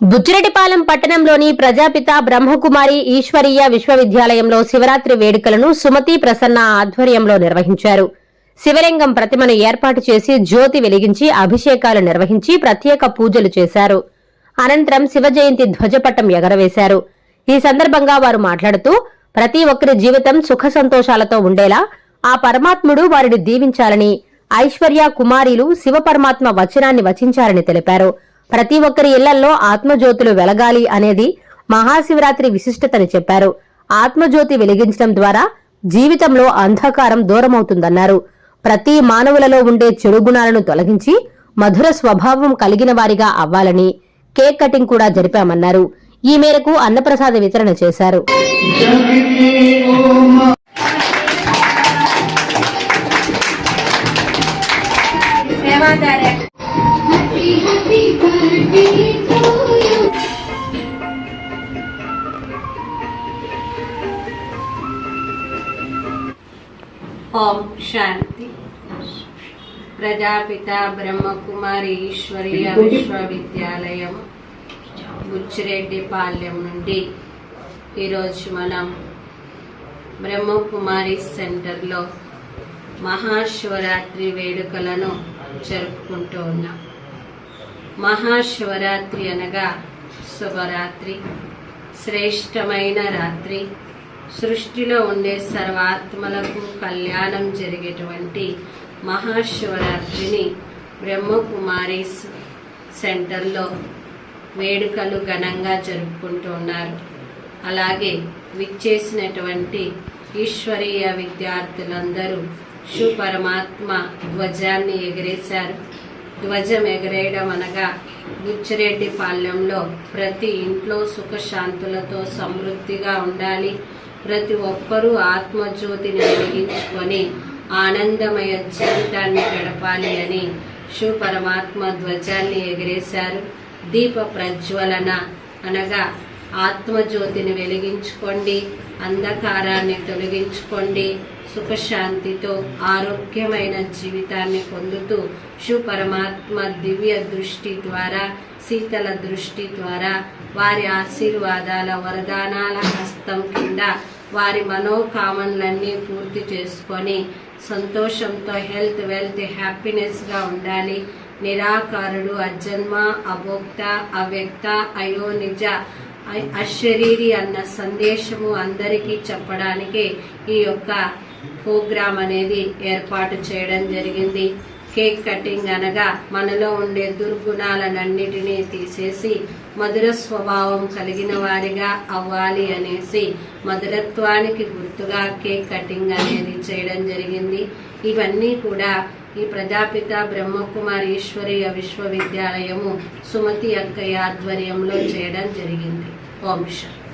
బుచ్చిరెడ్డిపాలెం పట్టణంలోని ప్రజాపిత బ్రహ్మకుమారి ఈశ్వరీయ విశ్వవిద్యాలయంలో శివరాత్రి వేడుకలను సుమతి ప్రసన్న ఆధ్వర్యంలో నిర్వహించారు. శివలింగం ప్రతిమను ఏర్పాటు చేసి జ్యోతి వెలిగించి అభిషేకాలు నిర్వహించి ప్రత్యేక పూజలు చేశారు. అనంతరం శివజయంతి ధ్వజపట్టం ఎగరవేశారు. ఈ సందర్భంగా వారు మాట్లాడుతూ ప్రతి ఒక్కరి జీవితం సుఖ సంతోషాలతో ఉండేలా ఆ పరమాత్ముడు వారిని దీవించాలని ఐశ్వర్య కుమారీలు శివ పరమాత్మ వచనాన్ని వచించారని తెలిపారు. ప్రతి ఒక్కరి ఇళ్ళల్లో ఆత్మజ్యోతులు వెలగాలి అనేది మహాశివరాత్రి విశిష్టతని చెప్పారు. ఆత్మజ్యోతి వెలిగించడం ద్వారా జీవితంలో అంధకారం దూరమవుతుందన్నారు. ప్రతి మానవులలో ఉండే చెడు గుణాలను తొలగించి మధుర స్వభావం కలిగిన వారిగా అవ్వాలని కేక్ కటింగ్ కూడా జరిపామన్నారు. ఈ మేరకు అన్నప్రసాద వితరణ చేశారు. ఓం శాంతి. ప్రజాపిత బ్రహ్మకుమారి ఈశ్వరీయ విశ్వవిద్యాలయం బుచ్చిరెడ్డిపాలెం నుండి ఈరోజు మనం బ్రహ్మకుమారి సెంటర్లో మహాశివరాత్రి వేడుకలను జరుపుకుంటూ ఉన్నాం. మహాశివరాత్రి అనగా శుభరాత్రి శ్రేష్టమైన రాత్రి. సృష్టిలో ఉండే సర్వాత్మలకు కళ్యాణం జరిగేటువంటి మహాశివరాత్రిని బ్రహ్మకుమారీస్ సెంటర్లో వేడుకలు ఘనంగా జరుపుకుంటూ ఉన్నారు. అలాగే విచ్చేసినటువంటి ఈశ్వరీయ విద్యార్థులందరూ శివపరమాత్మ ధ్వజాన్ని ఎగిరేశారు. ధ్వజం ఎగరేయడం అనగా బుచ్చిరెడ్డిపాలెంలో ప్రతి ఇంట్లో సుఖశాంతులతో సమృద్ధిగా ఉండాలి. ప్రతి ఒక్కరూ ఆత్మజ్యోతిని వెలిగించుకొని ఆనందమయ జీవితాన్ని గడపాలి అని శివ పరమాత్మ ధ్వజాన్ని ఎగిరేశారు. దీప ప్రజ్వలన అనగా ఆత్మజ్యోతిని వెలిగించుకోండి అంధకారాన్ని తొలగించుకోండి సుఖశాంతితో ఆరోగ్యమైన జీవితాన్ని పొందుతూ శివ పరమాత్మ దివ్య దృష్టి ద్వారా శీతల దృష్టి ద్వారా వారి ఆశీర్వాదాల వరదానాల హస్తం కింద వారి మనోకామనలన్నీ పూర్తి చేసుకొని సంతోషంతో హెల్త్ వెల్త్ హ్యాపీనెస్గా ఉండాలి. నిరాకారుడు అజన్మ అభోక్త అవ్యక్త అయోనిజ అశరీరి అన్న సందేశము అందరికీ చెప్పడానికే ఈ యొక్క ప్రోగ్రాం అనేది ఏర్పాటు చేయడం జరిగింది. కేక్ కటింగ్ అనగా మనలో ఉండే దుర్గుణాలన్నిటినీ తీసేసి మధుర స్వభావం కలిగిన వారిగా అవ్వాలి అనేసి మధురత్వానికి గుర్తుగా కేక్ కటింగ్ అనేది చేయడం జరిగింది. ఇవన్నీ కూడా ఈ ప్రజాపిత బ్రహ్మకుమారి ఈశ్వరీయ విశ్వవిద్యాలయము సుమతి అక్కయ్య ఆధ్వర్యంలో చేయడం జరిగింది. ఓం శాంతి